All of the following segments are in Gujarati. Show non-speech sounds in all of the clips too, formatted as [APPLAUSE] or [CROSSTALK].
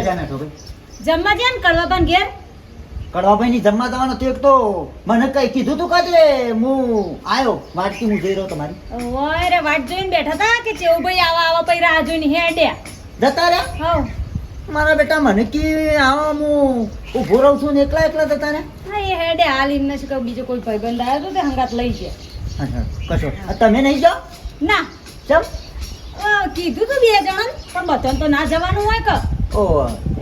ક્યાં જ્યાં બેઠો ભાઈ? જમવા જ્યાં કરવા પણ ઘેર? કડવાભાઈ ની જમવા જવાનો તો એક તો મને કઈ કીધું તું કાજે? હું આવ્યો વાટકી હું જઈ રહ્યો તમારી. ઓય રે વાટ જોઈને બેઠા હતા કે ચેવુભાઈ આવા આવા પૈ રાહ જોઈને હેડ્યા જતા રે હવ. મારા બેટા મને કી આવા હું ઊભો રહું છું ને એકલા એકલા જતા ને હા એ હેડે હાલ એમને શું કહું બીજો કોઈ ભાઈબંધ આવ્યો તો તે હંગાત લઈ ગયા. કશો. તમે નહીં જાઓ? ના. ચમ? કીધું તું બે જણ પણ બધાને તો ના જવાનું હોય કે. ઓ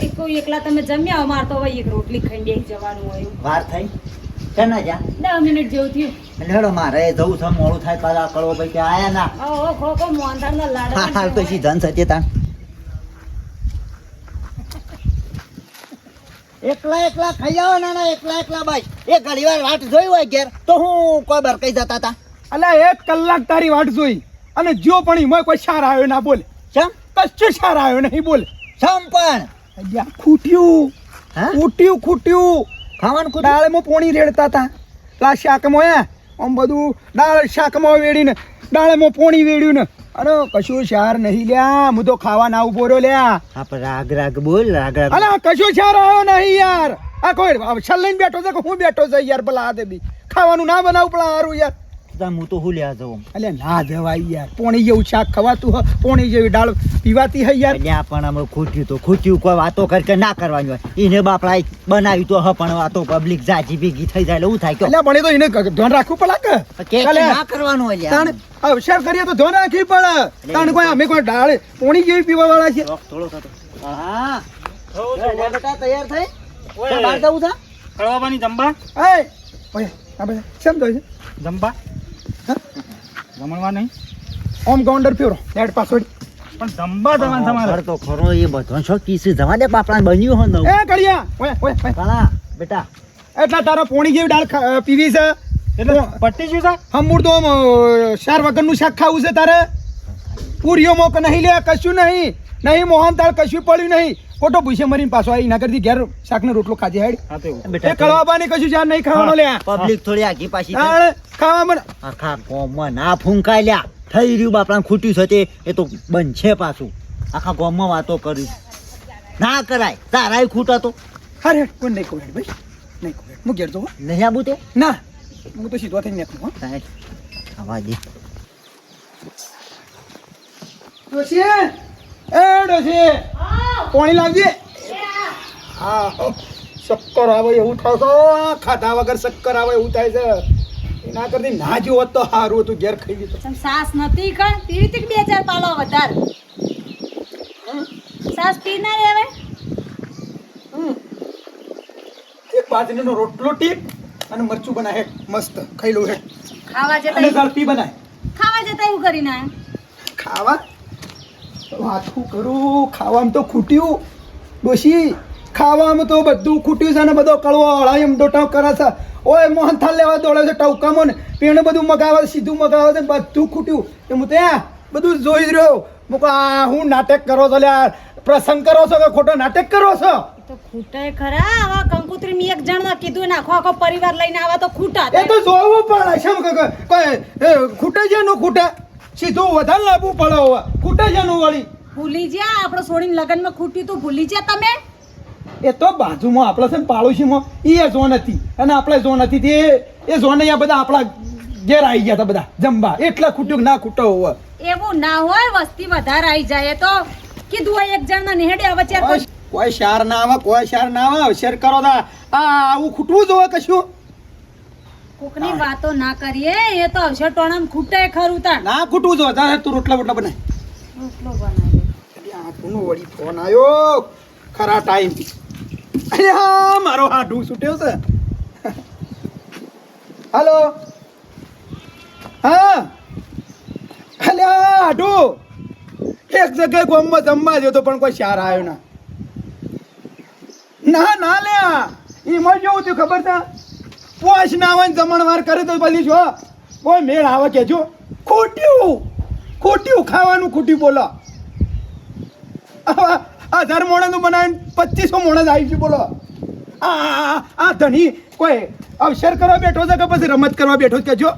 એક એકલા તમે જમ્યા અમાર તો હવે એક રોટલી ખાઈને બેસી જવાનું હોય વાર થઈ? કે જા દસ મિનિટ જેવું થયું. એટલે મારે જવું છે મોડું થાય પાછા કળવો ભાઈ કે આયા ના? ઓહો ખોખો મોહનથાળના લાડવા હા હાલ તો સીધા ને સચેતાન. એકલા એકલા ખાઈ આવો નાના એકલા એકલા ભાઈ એ ઘણી વાર વાટ જોઈ હોય ઘેર તો હું કોઈ બાર કઈ જતા હતા અલ્યા એક કલાક તારી વાટ જોઈ. અને જો પણ એમાં કોઈ સાર આવ્યો ના બોલે. ચમ? કશું સાર આવ્યો નહીં બોલે. ચમ પણ. ખૂટ્યું. હા? ખૂટ્યું ખૂટ્યું. ખાવાનું ખૂટ દાળમાં પોણી રેડતા હતા પેલા શાકમાં હે આમ બધું દાળ શાકમાં વેડીને દાળમાં પોણી વેડ્યું ને. અરે કશું સાર નહીં લ્યા. હું તો ખાવા ના ઊભો રહ્યો લ્યા. આપણે રાગ રાગ બોલ રાગ રાગ. અલા કશું સાર આવ્યો નહીં યાર. આ કોઈ છલ લઈને બેઠો છે કે હું બેઠો છે યાર ભલા આ દે બી ખાવાનું ના બનાવું પણ સારું યાર. તા હું તો હું લ્યા જવું એટલે ના જવાય યાર. પોણી જેવું શાક ખવાતું હ પોણી જેવી દાળ પીવાતી હૈ યાર. ત્યાં પણ અમે ખૂટ્યું તો ખૂટ્યું. કોઈ વાતો કરી કે ના કરવાની હોય. એને બાપડા બનાવ્યું તો હ પણ વાતો પબ્લિક જાજી ભેગી થઈ જાય એટલે એવું થાય કે એટલે પણ એ તો એને ધ્યાન રાખવું પડે કે? ના કરવાનું હોય. અવસર કરીએ તો ધ્યાન રાખવી પડે. તાણ કોઈ અમે કોઈ દાળ પોણી જેવી પીવા વાળા છે થોડો થતો. હા. બેટા તૈયાર થઈ? તો બહાર જવું છે? કળવાબાની જંબા એ ઓય આ બધા કેમ કહે જંબા? જમણવા નહીં. ઓમ ગાઉન્ડર પ્યોરો હેડ પાસવર્ડ. પણ જંબા જવાનું તમારે. તો ખરો એ બધો છો કીધું જવા દે બાપડા બન્યું હો નવું. એ કડિયા ઓય ઓય કાળા બેટા. એટલે તારો પોણી જેવી દાળ પીવી છે. એટલે પટ્ટી શું છે? હમૂળ તો શાર વગરનું શાક ખાવું છે તારે. પૂરીઓ મોક નહીં લે કશું નહીં. નહીં મોહન તાળ કશું પડ્યું નહીં. ખોટો ભૂસે મરીને પાછો આવી ના કરતી ઘેર શાકનો રોટલો ખાજે હેડ. એ કળવાબાની કશું જાન નહીં ખાવાનો લે પબ્લિક થોડી આગી પાછી ખાવા મને. આખા ગામમાં ના ફૂંકાય લ્યા થઈ રહ્યું બાપડા ખૂટ્યું છે તે. એ તો બનશે પાછું. આખા ગોમમાં વાતો કરી. ના કરાય. તારાય ખૂટા તો હારે હેડ કોઈ નહીં હેડ ભાઈ? નહીં હેડ હું ઘેર જવું નહીં આબુ તે? ના. હું તો સીધો થઈને નાખું હા. સાહેબ આવા દે. ડોશી! એ ડોસી પાણી લાવજે. હા. શક્કર આવે એવું થાય છે. ખાધા વગર શક્કર આવે એવું થાય છે. એના કરતી ના જો હોત તો સારું હતું ઘેર ખાઈ તમ સાસ નથી કણ તે રીતે બે ચાર પાલો વધારે? સાસ પી ના હવે? એક બાજરીનો રોટલો ટીપ અને મરચું બનાય મસ્ત ખાઈ લઉં હે. ખાવા અને જતા ગળપી બનાય. ખાવા જતા એવું કરી ના ખાવા? વાતું કરું ખાવામાં તો ખૂટ્યું. ડોશી ખાવામાં તો બધું ખૂટ્યું છે ને બધો કળવો હળાયમ ડોટાવ કરે છે. ઓય મોહનથાળ લેવા દોડે છે ટવકામો ને પેણે બધું મગાવે સીધું મગાવે છે ને બધું ખૂટ્યું. એ હું ત્યાં બધું જોઈ રહ્યો. હું આ હું નાટક કરો છો લ્યા પ્રસંગ કરો છો કે ખોટો નાટક કરો છો? તો ખૂટે ખરા આવા કંકુત્રી મી એક જણ કીધું ને આખો આખો પરિવાર લઈને આવા તો ખૂટા એ તો જોવું પડે કે- કોઈ ખૂટે છે નું ખૂટે સીધું વધારે લાવવું પડે હવે. ખૂટે છે નું વળી? ભૂલી જ્યા આપણો છોડીને લગ્નમાં ખૂટ્યું તું ભૂલી જ્યા તમે? એ તો બાજુમાં આપણે છે ને પાડોશીમાં એ ઝોન હતી. અને આપણે ઝોન હતી તે એ ઝોન અહીંયા બધા આપણા ઘેર આવી ગયા હતા બધા. જમવા. એટલા ખૂટ્યું ના ખૂટો હોય. એવું ના હોય વસ્તી વધારે આવી જાય. તો કીધું હોય એક જણ નિહેડે હવે ચાર કોઈ શાર ના આવે કોઈ શાર ના આવે. શેર કરો તા. આ આવું ખૂટવું જોવે કશું? કોકની વાતો ના કરીએ. એ તો અવસર ટોણામ ખૂટે ખરું તા ના ખૂટવું જોવે તારે તું રોટલા બોટલા બનાય. રોટલો બનાવે આ કોનો વળી ફોન આવ્યો? ખરા ટાઈમ અરે મારો હાડું છૂટ્યો છે. હાલો. હા. અલે હાડુ. એક જગ્યાએ ગોમમાં જમવા જતો પણ કોઈ શાર આવ્યો ના. ના ના લે એમાં જેવું થયું ખબર છે? પોશ ના આવે જમણવાર કરે તો પછી જો, કોઈ મેળ આવે કે જો. ખોટ્યું. ખોટ્યું ખાવાનું ખોટ્યું બોલો. આ હજાર મોણાનું બનાવીને પચીસો મોણા આવી છે બોલો. આ, આ- ધણી કોઈ અવસર કરવા બેઠો છે કે પછી રમત કરવા બેઠો છે જો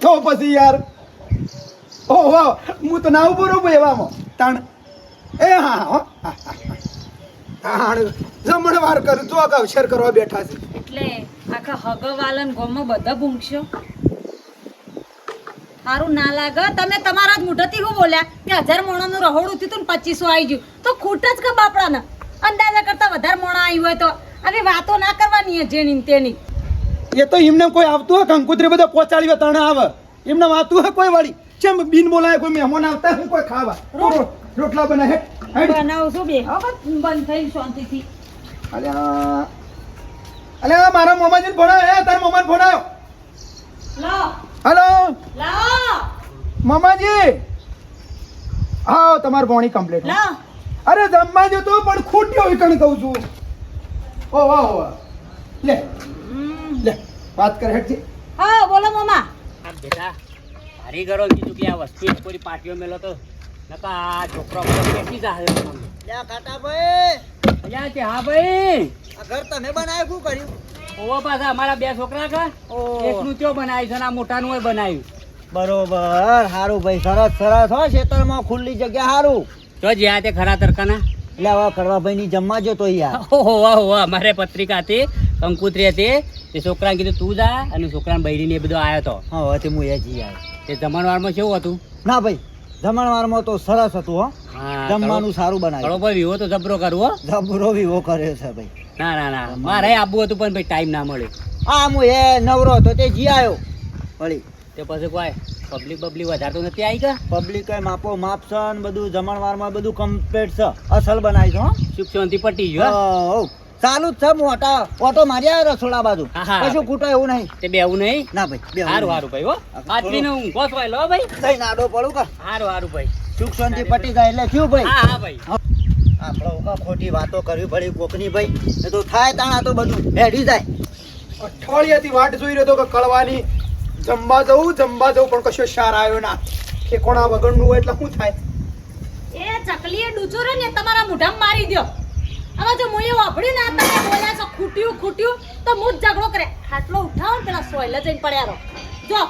તો પછી યાર, ઓહો, હું તો ના ઊભો રહું એવામાં. તાણ. એ, હા હા, હો. જમણવાર કરું, જો અવસર કરવા બેઠા છે. એટલે આખા હગવાલન ગોમાં બધા ભૂંગશો. સારું ના લાગે. તમે તમારા જ મુઠાથી હું બોલ્યા. કે હજાર મોણાનું રહોડું થયું તું ને પચીસો આવી ગયું. તો ખૂટ જ કે બાપડાને? અંદાજા કરતા વધારે મોણા આવ્યું હોય તો. આવી વાતો ના કરવાની જેની તેની. એ તો એમને કોઈ આવતું હોય કંકુતરી બધા પોચાડી તણે આવે? એમને આવતું હોય કોઈ વાળી? ચમ બિન બોલાય કોઈ મહેમાન આવતા હોય કોઈ ખાવા? રોટલા બનાવે બનાવું છું બે. બંધ થઈ શાંતિથી. અલ્યા. અલ્યા મારા મોમાજીને ભણાવ એ તારા મોમાને ભણાવ લાવો હલો? મામાજી! હા તમારું ભોણી કમ્પ્લીટ અરે જમવા જતો પણ ખૂટ્યો વિકણ કણ કહું છું. ઓ વાહ વાહ લે લે વાત કર હેડથી હા બોલો મામા. બેટા ભારી કરો કીધું કે આ વસ્તુ એક પૂરી પાટીઓ મેલો તો નકા આ છોકરો કેટલી જાહે લે કાકા ભાઈ. અલ્યા કે હા ભાઈ? આ ઘર તમે બનાવ્યું શું કર્યું? ઓવા પાછા અમારા બે છોકરા કા? એકનું ત્યો બનાવ્યું છે ને આ મોટાનું એ બનાવ્યું. બરોબર હારું ભાઈ સરસ સરસ. હો ખેતરમાં ખુલ્લી જગ્યા સારું તો જ્યાં તે ખરા તરકાના એટલે હવે કરવા ભાઈ ની જમવા જતો યાર. [LAUGHS] હોવા વાહ અમારે પત્રિકા હતી કંકુત્રી હતી. તે છોકરાને કીધું તું જા. અને છોકરાને બૈરીને એ બધો આવ્યો હતો હા હવે હું એ જઈ આવ્યો તે જમણવારમાં કેવું હતું? ના ભાઈ જમણવારમાં તો સરસ હતું હો. જમવાનું સારું બનાવ્યું. ભાઈ વિવો તો જબરો કરવો જબરો વિવો કર્યો છે ભાઈ. ના ના ના. મારે આવવું હતું પણ ભાઈ ટાઈમ ના મળ્યો. આ હું એ નવરો હતો તે જી આવ્યો વળી. તે પછી કોઈ પબ્લિક બબ્લિક વધારે તો નથી આવી ગયા? પબ્લિક માપો માપસન બધું જમણવારમાં બધું કમ્પ્લીટ છે. અસલ બનાવી છે હો. સુખ શાંતિ પટી ગયો હા? ચાલુ જ છે મોટા ઓટો મારી આવ્યો રસોડા બાજુ. હા, હા. કશું ખૂટો એવું નહીં. તે બેવું નહીં? ના ભાઈ હારું નહીં. ભાઈ હો. આજથી હું ઘોસ લો ભાઈ. થઈને નાડો પડું કા. સારું સારું ભાઈ. સુખ શાંતિ પટી જાય એટલે થયું ભાઈ. હા હા ભાઈ. આપણે ઉકા ખોટી વાતો કરવી પડી કોકની ભાઈ. એ તો થાય તાણા તો બધું હેડી જાય. અઠવાડિયાથી વાટ જોઈ રહ્યો કે કળવાની જમવા જવું જમવા જવું પણ કશો સાર આવ્યો ના. ઠેકોણા વગરનું હોય એટલે શું થાય? એ ચકલીએ ડૂચો ને તમારા મોઢામાં મારી દ્યો. હવે જો મુએ વાપર્યું ને તમે બોલ્યા છો ખૂટ્યું ખૂટ્યું તો હું જ ઝઘડો કરે. હાટલો ઉઠાવો ને પેલા સોયલે જઈને પડ્યા રહો. જો.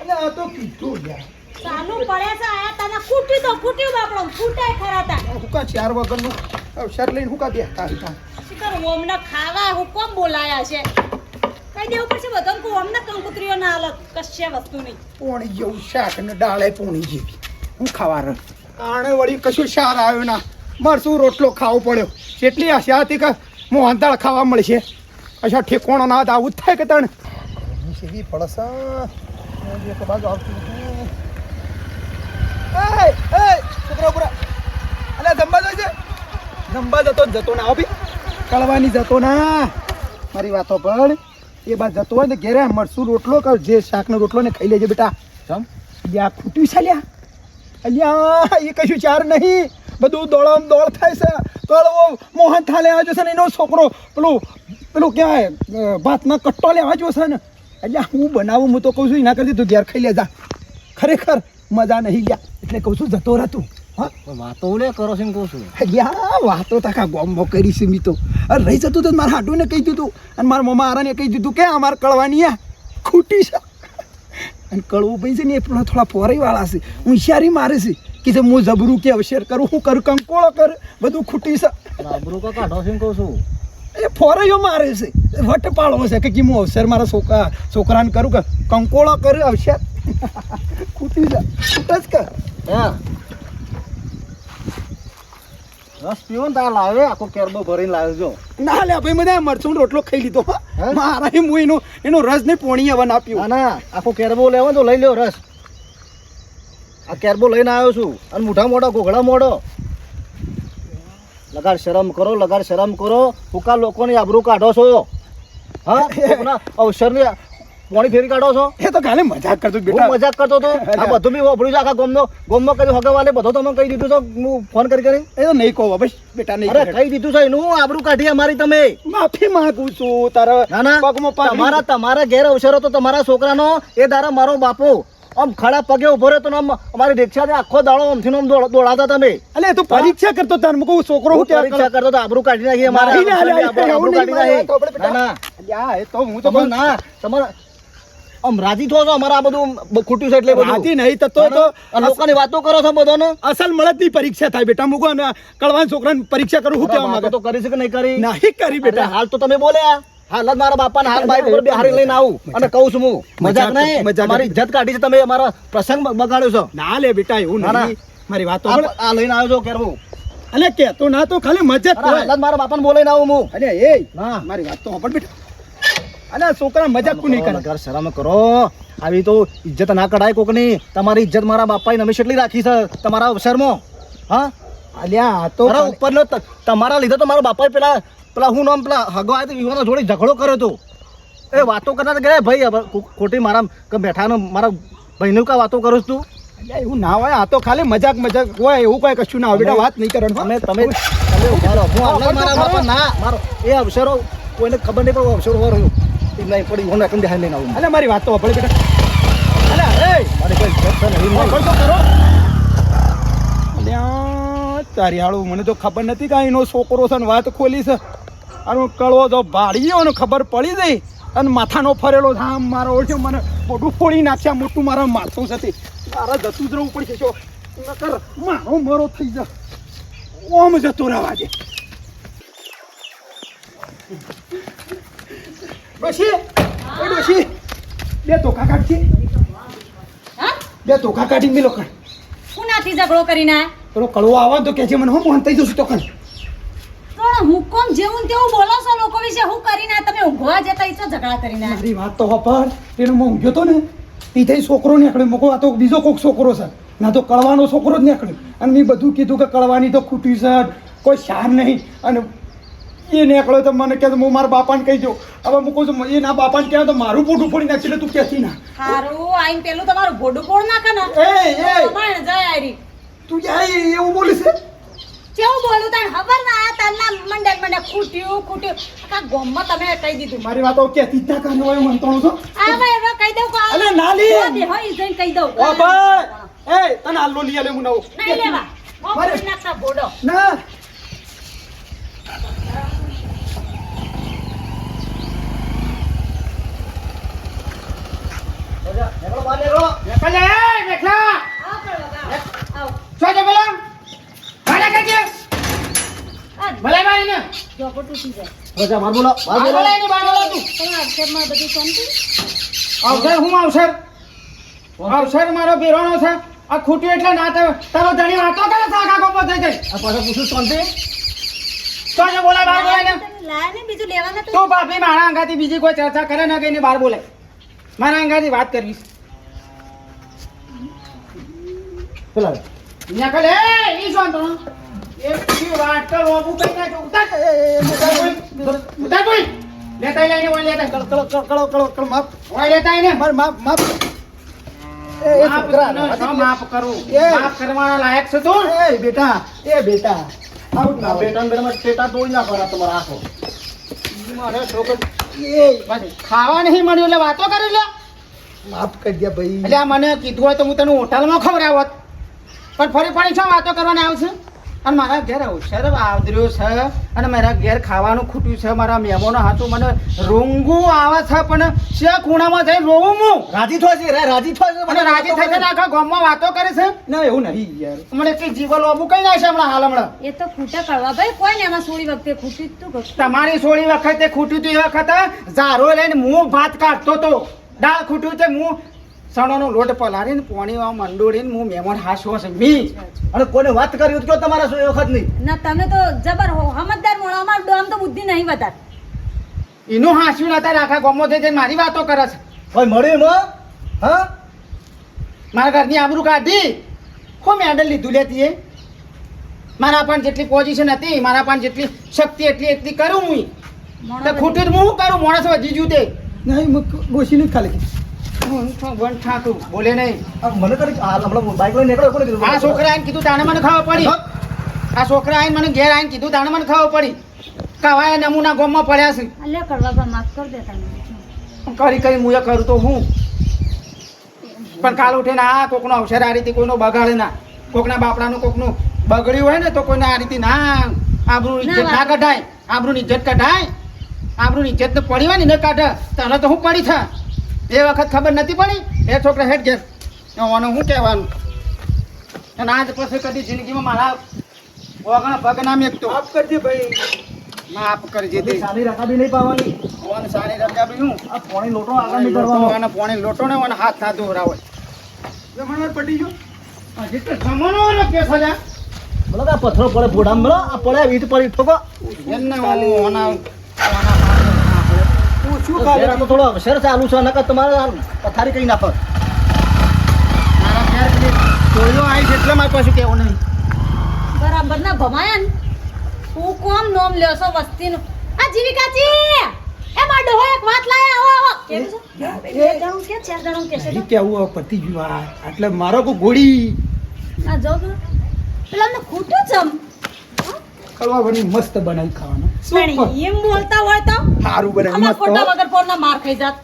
એટલે આ તો કીધું યાર. ચાલુ પડે છે આયા તને ફૂટ્યું તો ફૂટ્યું બાપડો ફૂટાય ખરા તા. હું કા ચાર વગરનું અવસર લઈને હું કા બેઠા હતા શિકર ઓમને ખાવા હુકમ બોલાયા છે? કઈ દેવું પડશે બધાને કે ઓમને કંકુતરીઓ ના હાલત કશે વસ્તુ નહીં. પોણી જેવું શાક ને ડાળે પોણી જેવી. હું ખાવા રહ આણે વળી કશું શાર આવ્યો ના. મરસું રોટલો ખાવો પડ્યો. કેટલી આશા હતી કે મોહનતાળ ખાવા મળશે. અચ્છા ઠેકોણો ના હતા આવું જ થાય કે તણ? સીધી પડસ એક બાજુ આવતું છોકરા બોકરા. અલા, જમવા જાય છે? જમવા જતો જતો ના આવો. કળવાની જતો ના. મારી વાતો પણ એ બાદ જતો હોય ને ઘેરે મરસું રોટલો કર જે શાકનો રોટલો ને ખાઈ લેજે બેટા. ચમ? અલ્યા ખૂટ્યું છે લ્યા. અલ્યા એ કશું ચાર નહીં. બધું દોડમ દોડ થાય છે. કળવો મોહન થા લેવા જોશે ને એનો છોકરો. પેલું પેલું ક્યાં ભાતના કટ્ટો લેવા જો છે ને. એટલે હું બનાવું હું તો કહું છું એના કરતી તું ઘેર ખાઈ લેજા. ખરેખર. મજા નહીં લ્યા. એટલે કહું છું જતો રહેતું હા? વાતો લે કરો છે કહું છું. યા વાતો તાકા ગોમો કરી છે મી તો. અરે રહી જતું તો મારા હાટુને કહી દીધું. અને મારા મમ્મા આરાને કહી દીધું કે અમારે કળવાની આ ખૂટી છે. અને કળવું ભાઈ છે ને એ પણ થોડા ફોરી વાળા છે. હોશિયારી મારે છે કે જે હું જબરું કે અવશેર કરું હું કરું કંકોળો કર બધું ખૂટી છે. જબરું કા કાઢો છે કહું છું. એ ફોરેયો મારે છે. વટ પાડવો છે કે હું અવસર મારા છોકરા છોકરાને કરું કે કંકોળો કર અવસર ખૂટી છે ખૂટ જ કર. હા? રસ પીવો ને તાર લાવે આખો કેરબો ભરીને લાવજો ના લે ભાઈ મને મરચું રોટલો ખાઈ લીધો? મારા હું એનો એનો રસ ને પોણી આપ્યું ના ના આખો કેરબો લેવો તો લઈ લ્યો રસ. આ કેરબો લઈને આવ્યો છું. અને મોઢા મોઢા ઘોઘડા મોઢો. લગાડ શરમ કરો લગાડ શરમ કરો. હુકા લોકોની આબરૂ કાઢો છો. હા? [LAUGHS] અવસર અવસરની પોણી ફેરી કાઢો છો? એ તો કાલે મજાક કરતો બેટા. મજાક કરતો તો આ બધું બી વાપર્યું છે આખા ગોમનો. ગામમાં કઈ હગવાલે બધો તમે કહી દીધું છો હું ફોન કરી કરી. એ તો નહીં કહો બસ બેટા નહીં અરે કહી. દીધું છે એનું આબરૂ કાઢી અમારી તમે. માફી માંગુ છું તારા ના ના તમારા તમારા ઘેર અવસરો તો તમારા છોકરાનો એ દારા મારો બાપો. આમ ખડા પગે ઊભો રહ્યો તો આમ અમારી રિક્ષાથી આખો દાડો આમથી આમ દોડાતા તમે. અલે તું પરીક્ષા કરતો તાર મુકો છોકરો હું પરીક્ષા કરતો તો આબરૂ કાઢી નાખી અમારા આબરૂ- કાઢી નાખી. ના ના. એ તો હું તો ના તમારા આમ રાજી થો છો? અમારે આ બધું બ- છે એટલે બધું. રાજી નહીં થતો તો લોકોની વાતો કરો છો બધાને? અસલ મળદની પરીક્ષા થાય બેટા. મૂકો અને કળવાન છોકરાની પરીક્ષા કરું. હું કહેવા માંગે? તો કરી છે કે નહીં કરી? નહીં કરી બેટા. હાલ તો તમે બોલ્યા હાલ જ મારા બાપાને હાલ બાઈક ઉપર બિહારી લઈને આવું. અને કહું છું હું મજાક નહીં. મારી ઇજ્જત કાઢી છે તમે અમારા પ્રસંગ બગાડ્યો છો. ના લે બેટા એવું ના, ના. મારી વાત તો આ લઈને આવ્યો છો કેરવું. અલે કેતો ના તો ખાલી મજા મારા બાપાને બોલાઈને આવું હું. અરે એ મારી વાત તો સાંભળ બેટા. આ છોકરા મજાક નહીં કરે શરમ કરો. આવી તો ઇજ્જત ના કઢાય કોકની. તમારી ઇજ્જત મારા બાપાએ નમેશ એટલી રાખી છે તમારા અવસરમાં. હા? અલ્યા આ તો ઉપર ઉપરનો તમારા લીધે તો મારા બાપાએ પેલા પેલા હું નામ પેલા હગવા તો યુવાનો જોડે ઝઘડો કર્યો હતો. એ વાતો કરતા ગયા ભાઈ ખોટી મારા બેઠાનો મારા ભાઈનું કા વાતો કરો છો તું? અલ્યા એવું ના હોય. આ તો ખાલી મજાક મજાક હોય એવું કઈ કશું ના હોય. બેટા વાત નહીં કરવાનું તમે તમે મારા બાપા ના મારો એ અવસરો કોઈને ખબર નહીં પડે અવસરો હોય રહ્યો. નહીં પડી હોના કંડે દેખાઈ લઈને આવું. અલે મારી વાત તો સાંભળ બેટા. અલે એ! મારે કોઈ ઇજ્જત નહીં નહીં તો કરો. અલ્યા તારી હાળું મને તો ખબર નથી કે એનો છોકરો છે ને વાત ખોલી છે. અને હું કળવો તો ભાડી ગયો ને ખબર પડી ગઈ. અને માથાનો ફરેલો છે આમ મારો ઓળખ્યો મને મોઢું ફોડી નાખ્યા મોટું મારા માથું છે તારા જતું જ રહેવું પડશે જો. નકર મારો મરો થઈ જા. ઓમ જતો રહેવા દે. ડોશી એ ડોશી બે ધોકા હા? બે ધોકા કાઢી મિલો કર કુનાથી ઝઘડો કરીને? પેલો કળવો આવે તો કે છે મને હું મોહન થઈ જશું તો કર પણ હુકમ જેવું તેવું બોલો છો લોકો વિશે? હું કરીને? તમે ઊંઘવા જતા છો ઝઘડા કરીને? મારી વાત તો વાપર પેલો હું ઊંઘ્યો તો ને એ થઈ છોકરો નીકળ્યો. મૂકો આ તો બીજો કોક છોકરો છે. ના તો કળવાનો છોકરો જ નીકળ્યો. અને મેં બધું કીધું કે કળવાની તો ખૂટી છે. કોઈ શાર નહીં. અને એ નીકળ્યો તો મને કહે હું મારા બાપાને કહી દઉં. હવે હું કહું છું એ ના બાપાને કહેવાય તો મારું પોટું ફોડી નાખશે એટલે તું કહેતી ના. હારું આઈને પેલું તમારું ભોડું ફોડ નાખે ને. એ એ. પણ જાય આરી તું જાય એવું બોલે છે? કેવું બોલું તને ખબર ના આ તારના મંડળ મને ખૂટ્યું ખૂટ્યું. આખા ગોમમાં તમે કહી દીધું. મારી વાતો કહેતી જ ના કાને હોય મન મનતો છો આ ભાઈ હવે કહી દઉં કે અલે નાલી! આ દેહો ઈ જઈને કહી દઉં. ઓ ભાઈ. એ તને હાલો લઈ આલે હું નવો. નહીં લેવા. મારે- ફોડી ભોડો. ના આવો કરો, આવો. આવો. આ જોકો તૂટી જાય. રજા માર બોલો માર બોલો તમારા અક્ષરમાં બધું શાંતિ? અવસર મારો બેરોનો છે આ ખૂટ્યું એટલે ના તારો ધણી વાતો કરે ગોપો થઈ પાછા પૂછું શાંતિ તો બોલાય બહાર બોલાય ને બીજું લેવાના તો બાપી મારા અંગાથી બીજી કોઈ ચર્ચા કરે ના બાર બોલે મારા અંગાથી વાત કરવી છે. પેલા અહીંયા કલે એ ઈ શું તો. એક વાત કરો ઓબુ કઈ ના ઉતાર. કોઈ. ઉતાર કોઈ. લેતા લઈને ઓય લેતા કળો કળો કળ કળ કળ માફ ઓય લેતા આય ને. માર માફ માફ એ એ માફ નો, નો, કરું? એ. માફ કરવાના લાયક છે તું? એ બેટા એ બેટા. આવું ના બેટા ને બેટા ટેટા તોડી નાખો આ તમારા આંખો. મારે છોકરો એ ખાવા નહીં મળ્યું એટલે વાતો કરી લે. માફ કરી દે ભાઈ. એટલે મને કીધું હોય તો હું તને હોટલમાં ખવડાવત. પણ ફરી ફરી શું વાતો કરવાની આવશે? અને મારા ઘેર અવસર આવદ્ર્યો છે અને મારા ઘેર ખાવાનું ખૂટ્યું છે મારા મહેમાનો હાથું મને રોંગું આવે છે પણ છે ખૂણામાં જઈ રોવું હું? રાજી થાય છે રે રાજી થાય છે મને રાજી થઈ છે આખા ગામમાં વાતો કરે છે? ના એવું નહીં યાર. મને કઈ જીવન લોબુ કઈ નાખશે હમણાં હાલ હમણાં. એ તો ખૂટા કરવા. ભાઈ કોઈ ને એમાં સોળી વખતે ખૂટ્યું તું તમારી સોળી વખતે ખૂટ્યું હતું એ વખતે? ઝારો લઈને હું ભાત કાઢતો તો. દાળ ખૂટ્યું છે હું સણોનો લોટ પલાળીને પોણીમાં મંડોળીને હું મહેમાન હાસવો છે મી અને કોને વાત કરી તો તમારા શું વખત નહીં. ના તમે તો જબર હો સમજદાર મોણા અમાર ડોમ તો બુદ્ધિ નહીં વધાર. એનું હાસ્યું અત્યારે આખા ગામમાં થઈ જઈને મારી વાતો કરે છે. કોઈ મળ્યું એમ? હા? મારા ઘરની આબરૂ કાઢી. ખો મેડલ લીધું લેતી એ મારા પણ જેટલી પોઝિશન હતી મારા પણ જેટલી શક્તિ એટલી એટલી કરું હું. તો હું કરું? માણસ વધી જુ તે. નહીં ગોશીને ખાલી. બોલે નહીં મને કરી બાઈક લઈને નીકળ્યો કોને કીધું? આ છોકરા કીધું તાણે મને ખબર પડી. આ છોકરા આવીને મને ઘેર આવીને કીધું તાણે મને ખબર પડી. કવાય નમૂના ગોમમાં પડ્યા છે. અલ્યા કરવા માફ કરી દે કરી કરી મુએ કરું તો હું? પણ કાલ ઉઠીને આ કોકનો અવસર આ રીતે કોઈનો બગાડે ના. કોકના બાપડાનું કોકનું બગડ્યું હોય ને તો કોઈને આ રીતે ના આબરૂ ઇજ્જત ના કઢાય. આબરૂની ઇજ્જત કઢાય. આબરૂની ઇજ્જત પડી હોય ને ન કાઢે. તને તો હું પડી છે એ વખત ખબર નથી પડી? એ છોકરા હેઠ ઘેર. ઓનું શું કહેવાનું? અને આજ પછી કદી જિંદગીમાં મારા ઓગણ પગ એક તો માફ કરજે ભાઈ. માફ કરજે તે સારી રકાબી નહીં પાવાની. ઓન સારી રકાબી હું? આ પોણી લોટો આગળ નહીં કરવાનો અને પોણી લોટો ને ઓન હાથ ના દોરાવે જમણવાર પડી ગયો? હજી તો જમવાનો ઓલો કેસ હજા બોલો આ પથ્થરો પડે ફોડામ બોલો આ પડે ઈટ પડી ઠોકો એને ઓના ઓના ના શું ઘેર તો થોડો અવસર ચાલુ છે નકર તમારે પથારી કઈ નાખો. મારા ઘેર પેલી ચોરીઓ આવી છે એટલે મારે પાછું કહેવું નહીં. બરાબર ના ભમાયા ને હું કોમ નોમ લ્યો છો વસ્તીનું? આ જીવિકાજી એ માડો હોય એક વાત લાયા આવો આવો. કેવું છે? કે ચાર જાણું કે છે કેવું પતિ ગયું એટલે મારો કો ગોળી. આ જો તો. પેલા અમને ખોટું જમ કડવા વળી મસ્ત બનાવી ખાવાનું. એમ બોલતા હોય તો સારું બનાવી મસ્ત વગર ફોન માર ખાઈ જાત.